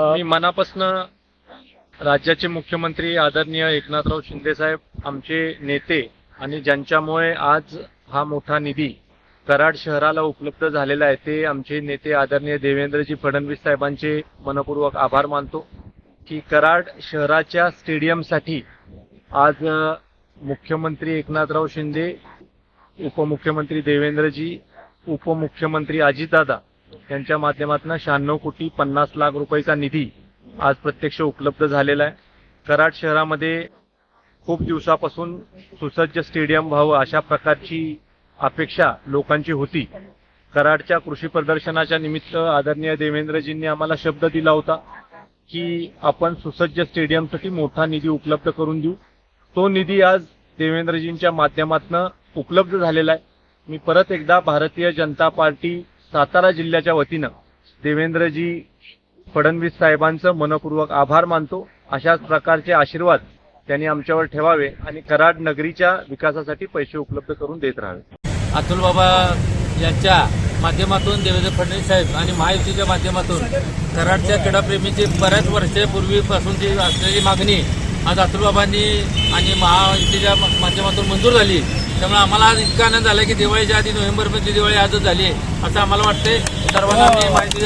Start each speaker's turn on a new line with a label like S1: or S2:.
S1: मी मनापासून राज्याचे मुख्यमंत्री आदरणीय एकनाथराव शिंदे साहेब आमचे नेते आणि ज्यांच्यामुळे आज हा मोठा निधी कराड शहराला उपलब्ध झालेला आहे ते आमचे नेते आदरणीय देवेंद्रजी फडणवीस साहेबांचे मनपूर्वक आभार मानतो की कराड शहराच्या स्टेडियमसाठी आज मुख्यमंत्री एकनाथराव शिंदे उपमुख्यमंत्री देवेंद्रजी उपमुख्यमंत्री अजितदादा यांच्या माध्यमातून शहाण्णव कोटी पन्नास लाख रुपयाचा निधी आज प्रत्यक्ष उपलब्ध झालेला आहे. कराड शहरामध्ये खूप दिवसापासून सुसज्ज स्टेडियम व्हावं अशा प्रकारची अपेक्षा लोकांची होती. कराडच्या कृषी प्रदर्शनाच्या निमित्त आदरणीय देवेंद्रजींनी आम्हाला शब्द दिला होता की आपण सुसज्ज स्टेडियमसाठी मोठा निधी उपलब्ध करून देऊ. तो निधी आज देवेंद्रजींच्या माध्यमातून उपलब्ध झालेला आहे. मी परत एकदा भारतीय जनता पार्टी सातारा जिल्ह्याच्या वतीनं देवेंद्रजी फडणवीस साहेबांचं मनपूर्वक आभार मानतो. अशाच प्रकारचे आशीर्वाद त्यांनी आमच्यावर ठेवावे आणि कराड नगरीच्या विकासासाठी पैसे उपलब्ध करून देत राहावे.
S2: अतुल बाबा यांच्या माध्यमातून देवेंद्र फडणवीस साहेब आणि महायुतीच्या माध्यमातून कराडच्या क्रीडाप्रेमीची बऱ्याच वर्षापूर्वीपासूनची असलेली मागणी आज अतुल बाबांनी आणि महायुतीच्या माध्यमातून मंजूर झाली. त्यामुळे आम्हाला आज इतका आनंद झाला की दिवाळीच्या आधी नोव्हेंबरमध्ये दिवाळी आजच झाली आहे. असं आम्हाला वाटतंय. सर्वांना मी माहिती